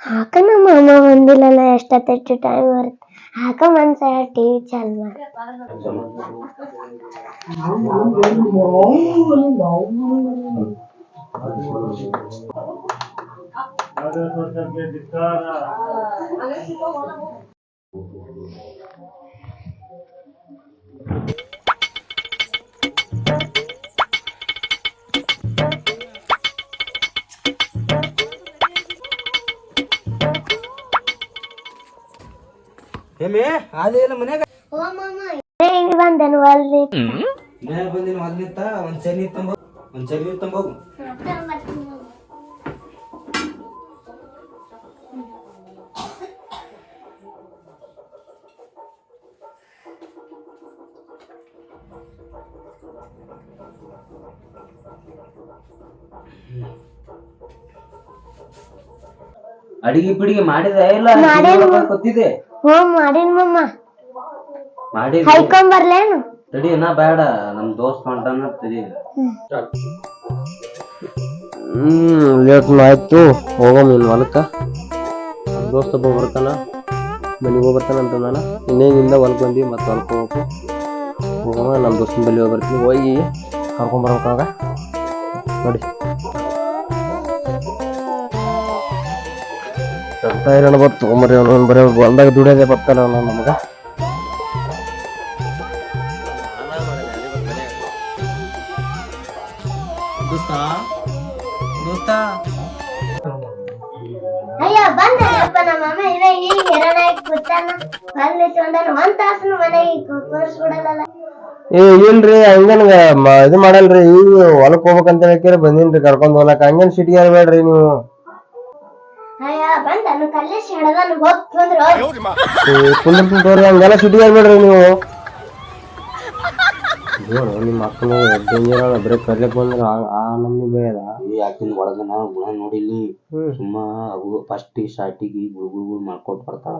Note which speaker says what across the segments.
Speaker 1: ಹಾಕ ನಮ್ಮ ಅಮ್ಮ ಬಂದಿಲ್ಲಲ್ಲ ಎಷ್ಟೊತ್ತು ಟೈಮ್ ಬರುತ್ತೆ ಹಾಕ ಮನ್ಸ ಟಿವಿ ಚಾಲು ಮಾಡಿ
Speaker 2: ಏಮೇ ಅದೇ ಇಲ್ಲ ಮನ್ಯಾಗ
Speaker 1: ಓ ಮಾಮ ಇಲ್ಲಿ ಬಂದೇನು ಅಲ್ರಿ
Speaker 2: ಮನ್ಯಾಗ ಬಂದಿನ ಮೊದ್ಲಿತ್ತ ಒಂದ್ ಚನಿ ತಂಬ ಒಂದ್ ಚನಿ ತಂಬೋಗು ಅಡಿಗೆ ಪಿಡಿಗೆ ಮಾಡಿದ ಇಲ್ಲ. ಗೊತ್ತಿದೆ.
Speaker 1: ಹ್ಞೂ ಮಾಡಿನ ಮಮ್ಮ
Speaker 2: ಮಾಡಿ
Speaker 1: ಹೈಕೊಂಬರ್ಲೇನು
Speaker 2: ತಡಿ ನಾ ಬೇಡ ನಮ್ ದೋಸ್ತ್ ಹೊಂಟಾನ ತಡಿ. ಹ್ಮ್. ಲೇಟ್ ಆಯ್ತು. ಹೋಗಮ್ ಇನ್ ಹೊಲಕ್ಕ. ನಮ್ ದೋಸ್ತ ಒಬ್ಬ ಬರ್ತಾನ. ಮನೆಗೆ ಹೋಗ್ಬರ್ತಾನ ಅಂತ ನಾನು ಇನ್ನೇನಿಂದ ಹೊಲಕ್ಕೆ ಬಂದು ಮತ್ತೆ ಹೊಲಕ್ಕೆ ಹೋಗ್ಬೇಕು. ಹೋಗಮ್ಮ ನಮ್ಮ ದೋಸ್ತನ ಬಳಿ ಹೋಗಿ ಬರ್ತೀನಿ. ಹೋಗಿ ಕರ್ಕೊಂಬರ್ಬೇಕಾಗ ನೋಡಿ. ಅಂತ ಇರೋಣ ಬತ್ತು ಮರಿ ಅವನು ಬರೀ ಹೊಲ್ದಾಗ ದುಡಿಯೋದೇ ಬರ್ತಾನ ಅವನು ನಮ್ಗೆ.
Speaker 1: ಅಯ್ಯೋ ಬಂದಪ್ಪ ನಮ್ಮ ಅಮ್ಮ. ಇದೇ ಈಗ ಹೆರಣಾಗಿ ಕೂತಾನ ಅಲ್ಲಿ ತೊಂದಾನ ಒಂದ್ ತಾಸನು ಮನೆಗೆ ಕೂರ್ಸ್ಬಿಡಲ್ಲ.
Speaker 2: ಏ ಇಲ್ರಿ ಹಂಗೇನ್ಗ ಇದು ಮಾಡಲ್ರಿ ಈಗ ಹೊಲಕ್ ಹೋಗ್ಬೇಕಂತ ಹೇಳಿ ಬಂದಿನ್ರಿ ಕರ್ಕೊಂಡ್ ಹೋಗ್ಲಕ್ ಹಂಗೇನ್ ಸಿಟಿಗೆ ಬೇಡ್ರಿ ನೀವು.
Speaker 1: ಬಂದನು ಕಲ್ಲೇಶ್ ಹಿಡ್ದನು ಹೋಗ್ ಬಂದ್ರು
Speaker 2: ಕುಂದಿರ್ತೀನಿ ತೋರಿ ಹಂಗೆಲ್ಲ ಸಿಟಿಗೆ ಬೇಡ್ರಿ ನೀವು. ನೋಡು ನಿಮ್ಮ ಅಕ್ಕನ ಡೇಂಜರ್ ಬರೀ ಕರ್ಲಿಕ್ ಬಂದ್ರ ಆ- ಆ ನಮ್ನಿ ಬೇಡ
Speaker 3: ಯಾಕಿನ್ ಒಳಗ ನಾವು ಗುಣ ನೋಡಿಲ್ಲಿ ಸುಮ್ಮ ಅವು ಫಸ್ಟ್ ಶಾಟಿಗೆ ಗುಳು ಗುಳು ಗುಳು ಮಾಡ್ಕೊತ ಬರ್ತಾಳ.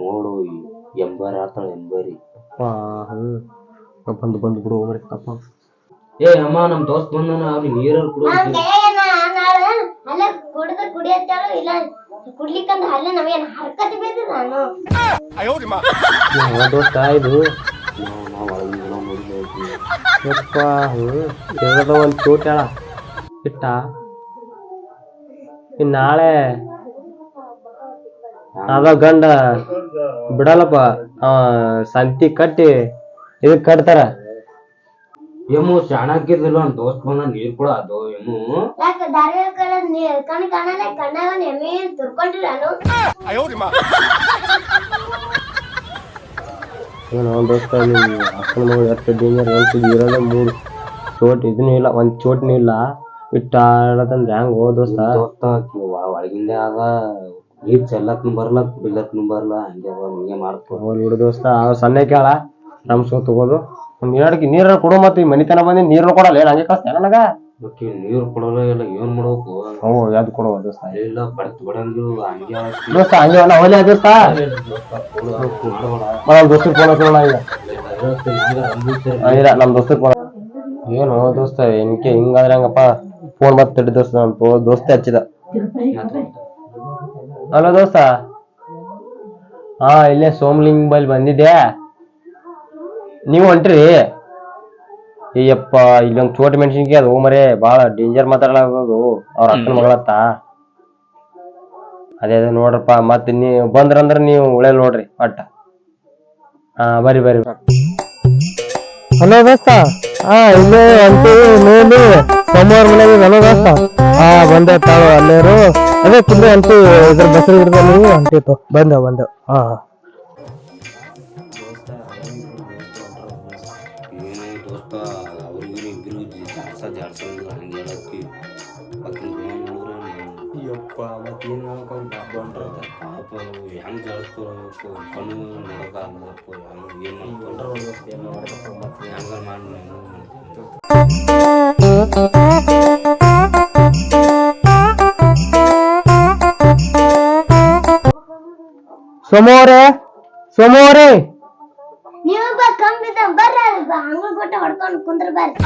Speaker 3: ನೋಡು ಈ ಎಂಬರ್ ಆತಾಳ
Speaker 2: ಬಂದು ಬಂದು ಬಿಡು ಹೋಗ್ರಿ ಅಪ್ಪ
Speaker 3: ಏ ಅಮ್ಮ ನಮ್ ದೋಸ್ತ್ ಬಂದಾನ ಅವ್ನಿಗೆ ನೀರಲ್ಲಿ ಕುಡು
Speaker 1: ನನ್ ಕೈಯಾಗ ನಾಳೆ ಅಲ್ಲೇ ನಾನು
Speaker 2: ಇದು. ಒಂದು ಚೋಟ್ ಇಟ್ಟ. ಇನ್ ನಾಳೆ ಅದ ಗಂಡ ಬಿಡಲ್ಲಪ್ಪ. ಅವ ಸಂತಿ ಕಟ್ಟಿ ಇದಕ್ ಕಟ್ತಾರ.
Speaker 3: ಎಮ್ಮು ಶಾಣಕ್ಕಿರ್ಲಿಲ್ಲ ಅವ್ನ ದೋಸ್ತ್ ಬಂದ ನೀರ್ ಕೂಡ ಅದು ಎಮ್ಮು.
Speaker 1: ಯಾಕ ದಾರಿ ಕಡೆ ಕಣ್ ಕಾಣಲ್ಲ ಕಣ್ಣಾಗ ಎಮ್ಮೆ ತುರ್ಕೊಂಡ್ರಿ ನಾನು
Speaker 2: ಏನು ದೋಸ್ತ ನೀವು ಅಕ್ಕನ ಮಗಳು ಎಷ್ಟು ಡೇಂಜರ್ ಹೇಳ್ತಿದ್ದು ಇರೋದೇ ಮೂರು ಚೋಟ್ ಇದನ್ನೂ ಇಲ್ಲ ಒಂದ್ ಚೋಟ್ನೂ ಇಲ್ಲ. ಇಟ್ಟ ಆಡತಂದ್ರೆ ಹೆಂಗ್ ಹೋ ದೋಸ್ತ?
Speaker 3: ದೋಸ್ತ ಒಳಗಿಂದ ಆದ ನೀರ್ ಚೆಲ್ಲಕ್ನು ಬರಲ್ಲ ಕುಡಿಲಕ್ನು ಬರಲ್ಲ ಹಂಗೆ ಹಂಗೆ ಮಾಡ್ಕೊ.
Speaker 2: ಬಿಡು ದೋಸ್ತ ಸಣ್ಣ ಕೇಳ ನಮ್ಸ್ಕೊ ತಗೋದು. ಒಂದ್ ಎರಡಕ್ಕೆ ನೀರ ಕೊಡು ಮತ್ತೆ ಈ ಮನಿತನ ಬಂದಿ ನೀರು ಕೊಡಲ್ಲ. ಏನ್ ಹಂಗೆ ಕಳ್ಸ್ತಾನ ನನಗ?
Speaker 3: ನೀರ್ ಕೊಡಲ್ಲ ಇಲ್ಲ ಏನ್ ಮಾಡ್ಬೇಕು.
Speaker 2: ಹ್ಞೂ ಯಾವ್ದು ಕೊಡುವ ದೋಸ್ತ
Speaker 3: ಇಲ್ಲ ಬಡ್ತ್ ಬಿಡಂಗಿಲ್ಲ ಹಂಗೆ.
Speaker 2: ದೋಸ್ತ ಹಂಗೆ ಅಲ್ಲ ಅವಲೇ ದೋಸ್ತ ನಮ್ಮ ದೋಸ್ತರ್ ಫೋನ್ ಹಚ್ಚೋಣ ಈಗ. ಆ, ಇಲ್ಲ ನಮ್ ದೋಸ್ತರ್ ಫೋನ್ ಏನು ದೋಸ್ತ ಇನ್ಕೆ ಹಿಂಗಾದ್ರೆ ಹಂಗಪ್ಪ. ಫೋನ್ ಮತ್ತೆ ತಡಿ ದೋಸ್ತ ನಮ್ ಪೋ- ದೋಸ್ತ ಹಚ್ಚಿದ. ಹಲೋ ದೋಸ್ತ. ಹಾ ಇಲ್ಲೇ ಸೋಮ್ಲಿಂಗ್ ಬಲ್ ಬಂದಿದ್ದೆ ನೀವು ಹೊಂಟ್ರಿ. ಅಯ್ಯಪ್ಪ ಇಲ್ಲೊಂದು ಚೋಟ್ ಮೆಣಸಿನ್ಕಾಯಿ ಅದು ಮರೇ ಬಾಳ ಡೇಂಜರ್ ಮಾತಾಡಲಾಗೋದು ಅವ್ರ ಅಕ್ಕನ ಮಗಳತ್ತ. ಅದೇ ಅದೇ ನೋಡ್ರಪ್ಪ ಮತ್ತೆ ನೀವು ಬಂದ್ರಂದ್ರ ನೀವು ಉಳೆ ನೋಡ್ರಿ ಒಟ್ಟ. ಹಾ ಬರ್ರಿ ಬರ್ರಿ. ಹಲೋ ದೋಸ್ತ. ಹಾ ಇಲ್ಲೇ ಅಂಟಿ ನೋಡಿ ಸೋಮವಾರ ಮನೆಗೆ ಹಲೋ ದೋಸ್ತ. ಹಾ ಬಂದೆ ತಾಳು ಅಲ್ಲೇರು. ಅದೇ ಕುಂದೆ ಅಂಟಿ ಇದ್ರ ಬಸರಿ ಹಿಡ್ದ ಅಂತಿತ್ತು ಬಂದೆ ಬಂದೆ. ಹಾ.
Speaker 3: ಹೆಂಗ್ ಜಾಡ್ಸ್ತಾರ ಕಣ್ಣು ನೋಡಕ್ಕಾಗಲ್ಲಪ್ಪ ಹೆಂಗ್ ಏನ್ ಮಾಡ್ತಾರ? ಹೆಂಗಾರ ಮಾಡಿ ನಾನು ಮಾಡ್ತೀನಿ.
Speaker 2: ಸೋಮವಾರ ಸೋಮವಾರ.
Speaker 1: ನೀವೊಬ್ಬ ಕಂಬಿದ ಬರ್ರಿ ಹಂಗ ಕೊಟ್ಟ ಹೊಡ್ಕೊಂಡು ಕುಂದ್ರ ಬರ್ರಿ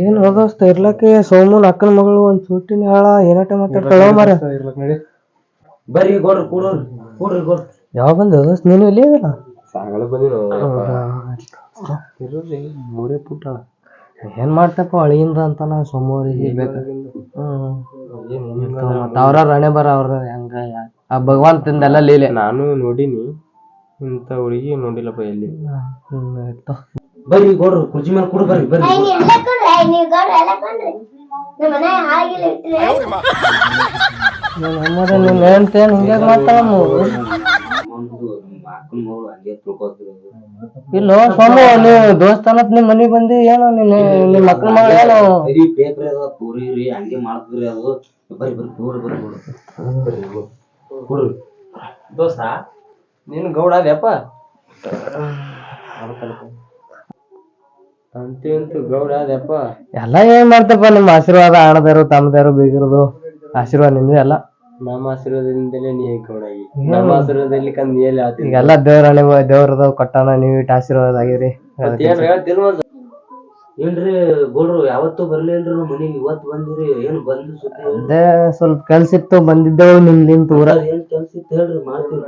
Speaker 4: ಏನ್ ಹೋದೋಸ್ತ ಇರ್ಲಕ್ಕೆ ಸೋಮನ್ ಅಕ್ಕನ ಮಗಳು ಒಂದ್ ಸುಟ್ಟಿನ ಹೇಳ ಏನಟ ಮಾತಾಡ್ತಾಳ ಮರ
Speaker 3: ಬರ್ರಿ ಕೊಡ್ರಿ ಕೂಡ್ರಿ ಕೂಡ್ರಿ ಕೊಡ್ರಿ.
Speaker 4: ಯಾವ ಬಂದ ದೋಸ್ತ್ ನೀನು ಇಲ್ಲಿ ಇದಲ್ಲ
Speaker 3: ಸಾಗಲ ಬಂದಿನ?
Speaker 4: ಮೂರೇ ಪುಟ್ಟ ಏನ್ ಮಾಡ್ತಪ್ಪ ಅಳಿಯಿಂದ ಅಂತಾನ ಸೋಮವಾರಿಗೆ? ಮತ್ತೆ ಹ್ಮ್. ಮತ್ತ ಅವ್ರ ರಣೆ ಬರ ಅವ್ರ ಹೆಂಗ ಆ ಆ ತಿಂದೆಲ್ಲ ಲೀಲೆ.
Speaker 2: ನಾನು ನೋಡಿನಿ ಇಂಥ ಹುಡುಗಿ ನೋಡಿಲ್ಲಪ್ಪ ಎಲ್ಲಿ.
Speaker 4: ಹ್ಮ್ ಆಯ್ತು.
Speaker 3: ಬರ್ರಿ ಗೌಡ್ರು ಕುರ್ಚಿ ಮೇಲೆ ಕೂಡ ಬರ್ರಿ ಬರ್ರಿ. ಇಲ್ಲ ಅಕ್ಕನ
Speaker 4: ಸೋಮು ನೀವು ದೋಸ್ತನ ನಿಮ್ ಮನಿಗ್ ಬಂದಿ ಏನೋ ನಿನ್ನ ನಿಮ್ ಮಕ್ಳ ಏನು?
Speaker 3: ಏನೋ ಪೇಪರ್ ಅದ ಪೂರಿ ರೀ ಹಂಗೆ ಮಾಡ್ತೀರಿ ಅದು. ಬರ್ರಿ ಬರ್ರಿ ಕೂಡ್ರಿ ಬರ್ರಿ ಬರ್ರಿ ಕೂಡ್ರಿ
Speaker 2: ದೋಸ್ತ ನೀನು ಗೌಡ ಅದ್ಯಪ್ಪ ಅಂತೂ ಗೌಡ
Speaker 4: ಎಲ್ಲ ಏನ್ ಮಾಡ್ತಪ್ಪ ನಿಮ್ ಆಶೀರ್ವಾದ ಆಣದರು ತಮ್ಮದರು ಬೀಗರದು ಆಶೀರ್ವಾದ ನಿಮ್ದೇ ಎಲ್ಲ
Speaker 2: ನಮ್ಮ ಆಶೀರ್ವಾದದಿಂದಲೇ ನೀ ಗೌಡ ಆಗಿ. ನಮ್ಮ ಆಶೀರ್ವಾದದಲ್ಲಿ ಕಂದ್ ಆತಿ
Speaker 4: ಈಗೆಲ್ಲ ದೇವ್ರ ದೇವ್ರದ ಕೊಟ್ಟಾನ ನೀವ್ ಇಟ್ಟು ಆಶೀರ್ವಾದ ಆಗಿರಿ.
Speaker 2: ಏನ್
Speaker 3: ಏನ್ರಿ ಗೌಡ್ರು ಯಾವತ್ತೂ ಬರ್ಲಿಲ್ರಿ ನಮ್ಮ ಮನೆಗೆ ಇವತ್ತು ಬಂದಿರಿ ಏನು ಬಂದು ಸುದ್ದಿ ಹೇಳ್ರಿ.
Speaker 4: ಅದೇ ಸ್ವಲ್ಪ ಕೆಲ್ಸ ಇತ್ತು ಬಂದಿದ್ದೆವು ನಿಮ್ದಿಂತ ಊರ
Speaker 3: ಏನ್ ಕೆಲ್ಸ ಇತ್ತು ಹೇಳ್ರಿ ಮಾಡ್ತೀವಿ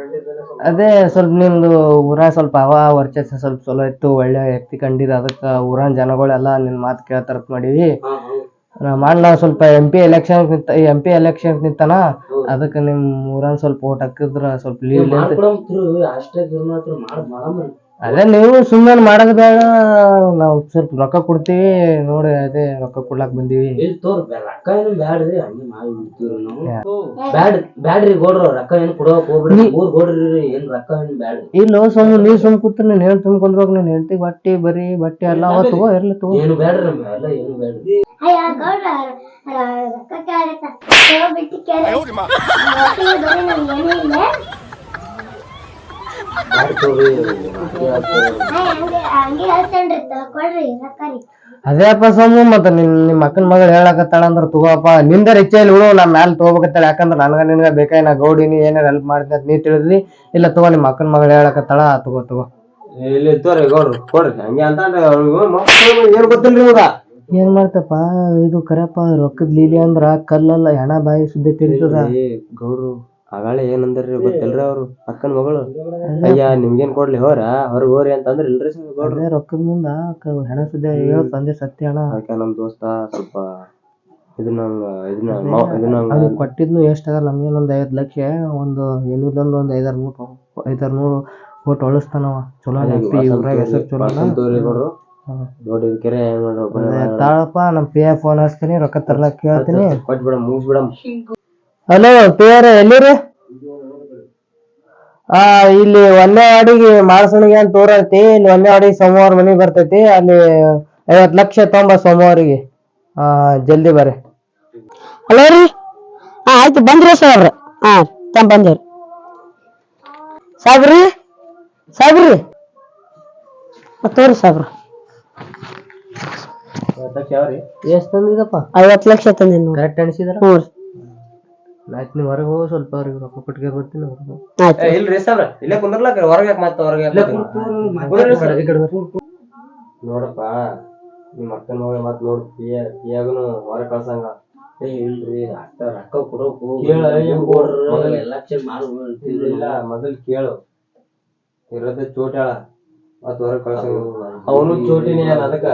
Speaker 4: ಅದೇ ಸ್ವಲ್ಪ ನಿಮ್ದು ಊರಾಗ ಸ್ವಲ್ಪ ಅವ ವರ್ಚಸ್ ಸ್ವಲ್ಪ ಚಲೋ ಇತ್ತು ಒಳ್ಳೆ ವ್ಯಕ್ತಿ ಕಂಡಿರ ಅದಕ್ಕೆ ಊರನ್ ಜನಗಳೆಲ್ಲ ನಿನ್ನ ಮಾತು ಕೇಳ್ತಾರತ್ ಮಾಡೀವಿ. ಮಾಡಿ ನಾವು ಸ್ವಲ್ಪ ಎಂ ಪಿ ಎಲೆಕ್ಷನ್ ನಿಂತ ಎಂ ಪಿ ಎಲೆಕ್ಷನ್ ನಿಂತಾನ ಅದಕ್ಕೆ ನಿಮ್ಮ ಊರನ್ ಸ್ವಲ್ಪ ಓಟ್ ಹಾಕಿದ್ರ ಸ್ವಲ್ಪ ಲೀವ್
Speaker 3: ಅಷ್ಟೇ
Speaker 4: ಅದೇ ನೀವು ಸುಮ್ಮನೆ ಮಾಡಕ್ ಬೇಡ. ನಾವು ಸ್ವಲ್ಪ ರೊಕ್ಕ ಕೊಡ್ತೀವಿ. ನೋಡಿ ಅದೇ ರೊಕ್ಕ ಕೊಡ್ಲಾಕ್ ಬಂದೀವಿ.
Speaker 3: ಇಲ್ಲಿ ತೋರ್ ಬ್ಯಾ- ರೊಕ್ಕ ಏನು ಬ್ಯಾಡ್ರಿ. ಹಂಗೆ ಮಾಡಿ ಬಿಡ್ತೀವ್ರಿ ನಾವು. ಬ್ಯಾಡ್ ಬ್ಯಾಡ್ರಿ ಗೌಡ್ರು. ರೊಕ್ಕ ಏನು ಕೊಡೋಕ್ ಹೋಗ್ಬಿಡ್ರಿ. ಮೂರ್ ಗೌಡ್ರಿ ಏನ್ ರೊಕ್ಕ ಏನು ಬ್ಯಾಡ್ರಿ.
Speaker 4: ಇಲ್ಲ ಸುಮ್ಮನೆ ನೀವ್ ಸುಮ್ ಕೂತ್ರ. ನೀನ್ ಹೇಳ್ ತುಂಬ್ಕೊಂಡ್ರೋಗ್ ನೀನ್ ಹೇಳ್ತಿ ಬಟ್ಟಿ ಬರಿ ಬಟ್ಟೆ ಎಲ್ಲ ಅವ ತಗೋ ಇರ್ಲಿ ತಗೋ.
Speaker 3: ಏನು ಬ್ಯಾಡ್ರಿ ನಮ್ಗೆ? ಎಲ್ಲ ಏನು ಬ್ಯಾಡ್ರಿ?
Speaker 1: ಅಯ್ಯ ರೊಕ್ಕ ಕೇಳತ್ತ ಕೇಳ ಏನೂ ಇಲ್ಲ
Speaker 3: ಬ್ಯಾಡ್ ತಗೋರಿ
Speaker 1: ಅಯ್ಯ, ಹಂಗೆ ಹಂಗೆ ಹೇಳ್ತೇನ್ರಿ ತ- ಕೊಡ್ರಿ ರೊಕ್ಕ ರೀ
Speaker 4: ಅದೇ ಅಪ್ಪ ಸೋಮು ಮತ್ತ ನಿನ್ ನಿಮ್ ಅಕ್ಕನ ಮಗಳು ಹೇಳಕತ್ತಾಳ ಅಂದ್ರ ತಗೋಪ್ಪ. ನಿಂದ ರಿಚ್ಚಲ್ಲಿ ಹುಳು ನಾ ಮ್ಯಾಲ ತಗೋಬೇಕತ್ತಾಳ ಯಾಕಂದ್ರ ನನ್ಗ ನಿನ್ಗ ಬೇಕಾಯ್ ನಾ ಗೌಡಿನಿ ಏನಾರ ಹೆಲ್ಪ್ ಮಾಡ್ತೀನಿ ಅಂತ ನೀ ತಿಳಿದ್ರಿ ಇಲ್ಲ ತಗೋ ನಿಮ್ಮ ಅಕ್ಕನ ಮಗಳು ಹೇಳಕತ್ತಾಳ ತಗೋ ತಗೋ.
Speaker 2: ಇಲ್ಲಿ ತೋರಿ ಗೌಡ್ರು ಕೊಡ್ರಿ. ಹಂಗೆ ಅಂತ ಏನ್ ಗೊತ್ತಿಲ್ರಿ ಇವಾಗ?
Speaker 4: ಏನ್ ಮಾಡ್ತಪ್ಪ? ಇದು ಕರೆಪ್ಪ ರೊಕ್ಕದ ಲೀಲಿ ಅಂದ್ರ ಕಲ್ಲಲ್ಲ ಹೆಣ ಬಾಯಿ ಸುದ್ದಿ
Speaker 2: ತಿಳಿತದ ಗೌಡ್ರು ಆಗಾಳೆ ಏನಂದ್ರಿ ಗೊತ್ತಿಲ್ರಿ ಅವ್ರು ಅಕ್ಕನ ಮಗಳು? ಅಯ್ಯ ನಿಮ್ಗೇನ್ ಕೊಡ್ಲಿ ಹೋರ ಹೊರಗ್ ಹೋರಿ ಅಂತ ಅಂದ್ರ ಇಲ್ರಿ ರೊಕ್ಕದ್ ಗೌಡ್ರು.
Speaker 4: ಅದೇ ರೊಕ್ಕದ ಮುಂದ ಕ- ಹೆಣ ಸುದ್ದಿ ಹೇಳ ತಂದೆ ಸತ್ಯ ಅಣ್ಣ
Speaker 2: ಅದಕ್ಕೆ ನಮ್ ದೋಸ್ತ ಸ್ವಲ್ಪ ಇದನ್ನ ಇದನ್ನ ಮ- ಇದನ್ನ
Speaker 4: ಅವ್ನಿಗೆ ಕೊಟ್ಟಿದ್ನು ಎಷ್ಟಾಗಲ್ಲ ನಮ್ಗೇನೊಂದ್ ಐವತ್ ಲಕ್ಷ ಒಂದು ಏನಿಲ್ಲ ಒಂದ್ ಒಂದ್ ಐದಾರು ನೂರು ಐದಾರು ನೂರು ಒಟ್ಟು ಒಳಸ್ತಾನವ ಚಲೋ ಇವ್ರಾಗ ಹೆಸರು ಚಲೋ ಅಲ್ಲ.
Speaker 2: ತೋರಿ ಗೌಡ್ರು.
Speaker 4: ಹ್ಮ್.
Speaker 2: ನೋಡಿ ಇದಕ್ಕೆರೆ ಏನ್ ಮಾಡ್ರಿ
Speaker 4: ತಾಳಪ್ಪ ನಮ್ ಪಿ ಎಫ್ ಫೋನ್ ಹಚ್ತೀನಿ ರೊಕ್ಕ ತರ್ಲಕ್ ಕೇಳ್ತೀನಿ.
Speaker 2: ಕೊಟ್ಬಿಡ
Speaker 4: ಹಲೋ ಪಿ ಆರ್ ಎಲ್ಲಿರಿ? ಆ ಇಲ್ಲಿ ಒಂದೇ ಮಾರಸಣಿಗೆ ಅಂತ ತೋರೈತಿ ಇಲ್ಲಿ ಒಂದೇ ವಾಡಿಗೆ ಸೋಮವಾರ ಮನೆಗೆ ಬರ್ತೈತಿ. ಅಲ್ಲಿ ಐವತ್ ಲಕ್ಷ ತೊಂಬ ಸೋಮವಾರಿಗೆ. ಆ ಜಲ್ದಿ ಬರ್ರಿ.
Speaker 5: ಹಲೋ ರೀ? ಹಾ ಆಯ್ತು ಬಂದ್ರಿ ಸಾಹೇಬ್ರ ಹಾ ತಮ್ಮ ಬಂದೇವ್ರಿ ಸಾಬ್ರಿ? ಸಾಬ್ರಿ? ತೋರಿ ಸಾಬ್ರ.
Speaker 4: ಎಷ್ಟ್ ತಂದಿದಪ್ಪ
Speaker 5: ಐವತ್ತು ಲಕ್ಷ ತಂದಿನ
Speaker 4: ಕರೆಕ್ಟ್ ಅನ್ಸಿದ್ರ
Speaker 5: ಹ್ಞೂ ರೀ.
Speaker 4: ಆಯ್ತು ನೀವು ಹೊರಗೆ ಹೋಗಿ ಸ್ವಲ್ಪ ಅವ್ರಿಗೆ ರೊಕ್ಕ ಕೊಟ್ಟಿಗೆ ಬರ್ತೀನಿ ಹೊರಗೆ
Speaker 2: ಇಲ್ರಿ ಸರ್ ಇಲ್ಲೇ ಕುಂದ್ರಲಾಕ ಹೊರಗೆ ಯಾಕೆ ಮತ್ತೆ ಹೊರಗೆ
Speaker 4: ಈ ಕಡೆ ಬರ್ರಿ.
Speaker 2: ನೋಡಪ್ಪ ನಿಮ್ಮ ಅಕ್ಕನ ಮಗ ಮತ್ ನೋಡ್ ಪಿಯ ಪಿಯಾಗನು ಹೊರಗೆ ಕಳ್ಸಂಗ.
Speaker 3: ಏ ಇಲ್ರಿ ಅಷ್ಟ ರೊಕ್ಕ ಕೊಡೋಕು
Speaker 2: ಕೇಳ, ಏನ್ ಕೊಡ್ರಿ?
Speaker 3: ಲಕ್ಷ ಮಾಡ್ಬಿಡ್ತೀವಿ
Speaker 2: ಇಲ್ಲ ಮೊದಲ್ ಕೇಳು. ಇರೋದ ಚೋಟ್ಯಾಳ. ಮತ್ ಹೊರಗೆ ಕಳ್ಸಂಗ. ಅವನು ಚೋಟಿನೇ ಏನ್ ಅದಕ್ಕ.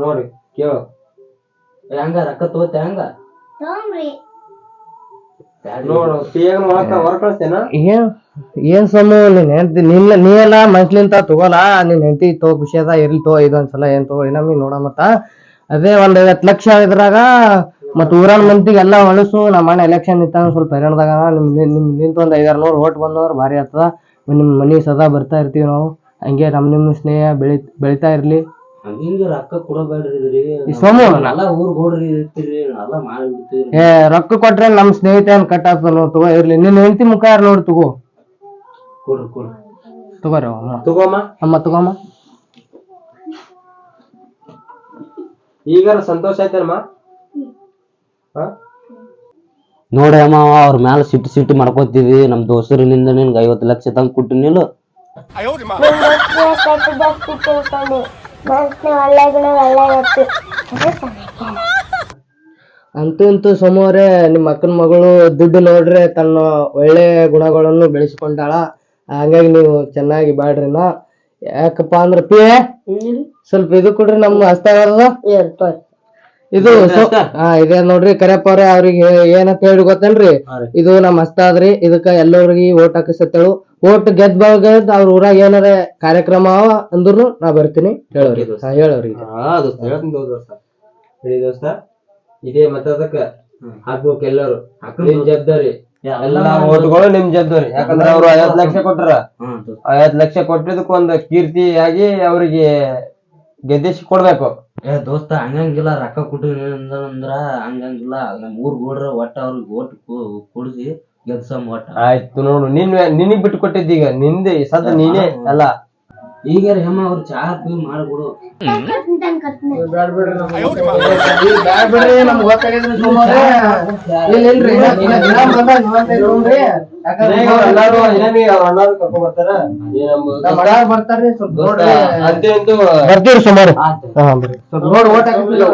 Speaker 2: ನೋಡಿ ಕೇಳು.
Speaker 3: ಹೆಂಗ ರೊಕ್ಕ ತಗೋತ ಹೆಂಗ?
Speaker 1: ತಗೊಂಬ್ರಿ
Speaker 4: ಏನ್ ಏನ್ ಸೊಮ್ಮು ನೀನ್ ಹೆಂಡ್ತಿ ನಿನ್ನ ನೀ ಎಲ್ಲ ಮನ್ಸ್ಲಿಂತ ತಗೋಲ್ಲ? ನಿನ್ ಹೆಂಡತಿ ತಗೋ ಖುಷಿ ಅದ ಇರ್ಲಿ ತಗೋ ಇದೊಂದ್ಸಲ ಏನ್ ತಗೋಳಿ ನಮಗೆ ನೋಡ ಮತ್ತ. ಅದೇ ಒಂದ್ ಐವತ್ ಲಕ್ಷ ಇದ್ರಾಗ ಮತ್ ಊರಾನ್ ಮಂದಿಗೆ ಎಲ್ಲಾ ಹೊಳಸು ನಮ್ಮ ಅಣ್ಣ ಎಲೆಕ್ಷನ್ ನಿಂತ ಸ್ವಲ್ಪ ಹೈರಾಣದಾಗ ನಿಮ್ ನಿಮ್ ನಿಂತ ಒಂದ್ ಐದಾರು ನೂರು ಓಟ್ ಬಂದವ್ರ ಭಾರಿ ಆಗ್ತದ. ನಿಮ್ ಮನಿ ಸದಾ ಬರ್ತಾ ಇರ್ತೀವಿ ನಾವು. ಹಂಗೆ ನಮ್ ನಿಮ್ ಸ್ನೇಹ ಬೆಳಿ ಬೆಳಿತಾ ಇರ್ಲಿ.
Speaker 3: ಹಂಗಿಂಗ ರೊಕ್ಕ ಕೊಡಬೇಡ್ರಿ
Speaker 4: ಈ ಸೋಮು.
Speaker 3: ಎಲ್ಲ ಊರ್ ಗೋಡ್ರಿ ಇರ್ತೀರಿ ಎಲ್ಲ ಮಾಡ್ಬಿಡ್ತೀರಿ.
Speaker 4: ಏ ರೊಕ್ಕ ಕೊಟ್ರೆ ನಮ್ ಸ್ನೇಹಿತ ಏನ್ ಕಟ್ ಆಗ್ತದ ನೋಡ್ ತಗೋ ಇರ್ಲಿ. ನಿನ್ ಹೆಂಡತಿ ಮುಖ ಯಾರು ನೋಡ್ ತಗೋ.
Speaker 3: ಕೊಡ್ರಿ ಕೊಡ್ರಿ.
Speaker 4: ತಗೋರಿ ಅಮ್ಮ
Speaker 2: ತಗೋಮ್ಮ.
Speaker 4: ಅಮ್ಮ ತಗೋಮ್ಮ.
Speaker 2: ಈಗಾರ ಸಂತೋಷ ಆಯ್ತೇನಮ್ಮ? ಹಾ?
Speaker 3: ನೋಡಿ ಅಮ್ಮ ಅವ್ರ ಮ್ಯಾಲ ಸಿಟ್ಟು ಸಿಟ್ಟು ಮಾಡ್ಕೋತಿದ್ವಿ ನಮ್ ದೋಸ್ತರಿನಿಂದ ನಿನ್ಗೆ ಐವತ್ತು ಲಕ್ಷ ತಂಗ್ ಕೊಟ್ಟಿನಿಲ್ಲ
Speaker 1: ನಿಮ್
Speaker 4: ಅಂತೂ ಇಂತೂ ಸೋಮವಾರೇ ನಿಮ್ಮ ಅಕ್ಕನ ಮಗಳು ದುಡ್ಡು ನೋಡ್ರೆ ತನ್ನ ಒಳ್ಳೆ ಗುಣಗಳನ್ನು ಬೆಳೆಸಿಕೊಂಡಾಳ. ಹಂಗಾಗಿ ನೀವು ಚೆನ್ನಾಗಿ ಬಾಡ್ರಿನ ಯಾಕಪ್ಪ ಅಂದ್ರ ಪಿ ಸ್ವಲ್ಪ ಇದು ಕೊಡ್ರಿ ನಮ್ಮ ಹಸ್ತಾಗದ ಇದು ಇದೇ ನೋಡ್ರಿ ಕರೆಪ್ಪ ಅವ್ರೆ ಅವ್ರಿಗೆ ಏನಂತ ಹೇಳಿ ಗೊತ್ತೇನ್ರಿ? ಇದು ನಮ್ಮ ಹಸ್ತ ಅದ್ರಿ ಇದಕ್ಕ ಎಲ್ಲರಿಗೆ ಓಟ್ ಹಾಕಿಸತ್ತಳು. ಓಟ್ ಗೆದ್ದ ಗೆದ್ದ ಅವ್ರ ಊರಾಗ ಏನಾರ ಕಾರ್ಯಕ್ರಮ ಅವ ಅಂದ್ರೂ ನಾ ಬರ್ತೀನಿ ಹೇಳೋರಿ. ಹೇಳೋರಿ
Speaker 2: ಹೇಳಿ ದೋಸ್ತ. ಇದೇ ಮತದಕ್ಕ ಹಾಕ್ಬೇಕು ಎಲ್ಲರೂ. ನಿಮ್ ಜವಾಬ್ದಾರಿ. ಎಲ್ಲಾ ಓಟ್ಗಳು ನಿಮ್ ಜವಾಬ್ದಾರಿ. ಯಾಕಂದ್ರ ಅವ್ರು ಐವತ್ ಲಕ್ಷ ಕೊಟ್ರ. ಐವತ್ ಲಕ್ಷ ಕೊಟ್ಟಿದ್ದಕ್ಕೆ ಒಂದು ಕೀರ್ತಿಯಾಗಿ ಆಗಿ ಅವ್ರಿಗೆ ಗೆದ್ದಿಸಿ ಕೊಡ್ಬೇಕು.
Speaker 3: ಏ ದೋಸ್ತ ಹಂಗಂಗಿಲ್ಲ ರೊಕ್ಕ ಅಂದ್ರ ಹಂಗಂಗಿಲ್ಲ. ನಮ್ ಊರ್ ಗೋಡ್ರ ಒಟ್ಟ ಅವ್ರಿಗೆ ಓಟ್ ಕೊಡಿಸಿ ಗೆಲ್ಸಮ್ ಒಟ್ಟ.
Speaker 2: ಆಯ್ತು ನೋಡು ನಿನ್ ನಿನಗ್ ಬಿಟ್ಟು ಕೊಟ್ಟಿದ್ದೀಗ ನಿಂದೆ ಸದಾ ನೀನೇ ಅಲ್ಲ.
Speaker 3: ಈಗ ಹೇಮ ಅವ್ರು ಚಾ ಪೀ ಮಾಡ್ಬಿಡು.
Speaker 2: ಬರ್ತಾರ
Speaker 4: ಸುಮಾರು. ನೋಡಿ ಓಟ್
Speaker 3: ಹಾಕಿಲ್ಲ